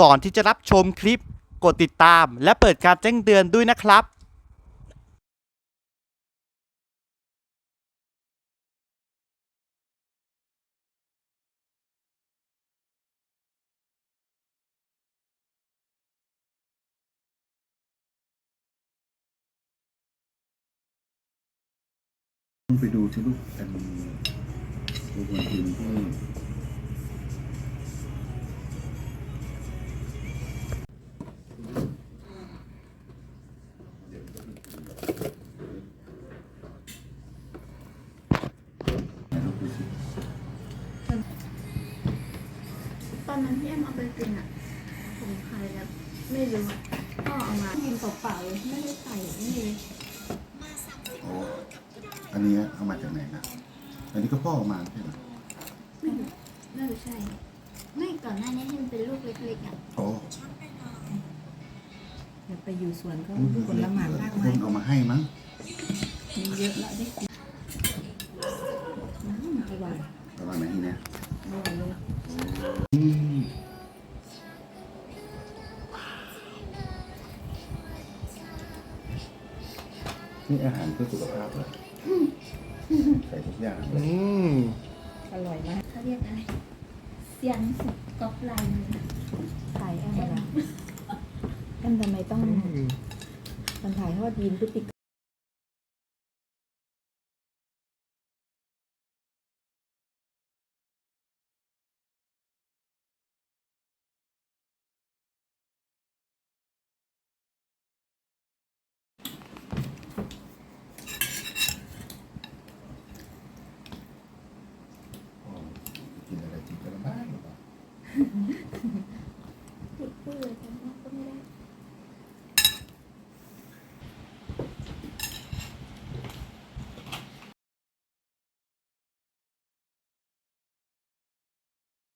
ก่อนที่จะรับชมคลิป กดติดตาม และเปิดการแจ้งเตือนด้วยนะครับไปดูที่ลูกกันลูกวันที อนนั้นที่แอมเอาไปกินอะผมใครแล้วไม่รู้อะก็เอามากินเปล่าๆเลยไม่ได้ใส่นี่เลยโอ้อันนี้เอามาจากไหนนะอันนี้ก็พ่อเอามาใช่ไหมไม่รู้น่าจะใช่ ไม่ก่อนหน้านี้ที่มันเป็นลูกเล็กๆอะโอ้เดี๋ยวไปอยู่สวนก็ผลไม้มากคมายนเอามาให้มั้งมีเยอะแล้วได้กินอืมอร่อยประมาณไหนเนี่ยอร่อยเลย นี่อาหารเพื่อสุขภาพเหรอใส่ทุกอย่างเลยอืมอร่อยมากเขาเรียกอะไรเสียงสุดก๊อปไลน์มือถ่ายแอมมาละแอมทำไมต้องมันถ่ายทอดยีนพฤติกรรม อ๋อกินอะไร กินกันบ้างหรือเปล่าพูดพูดเลยแต่ก็ไม่ได้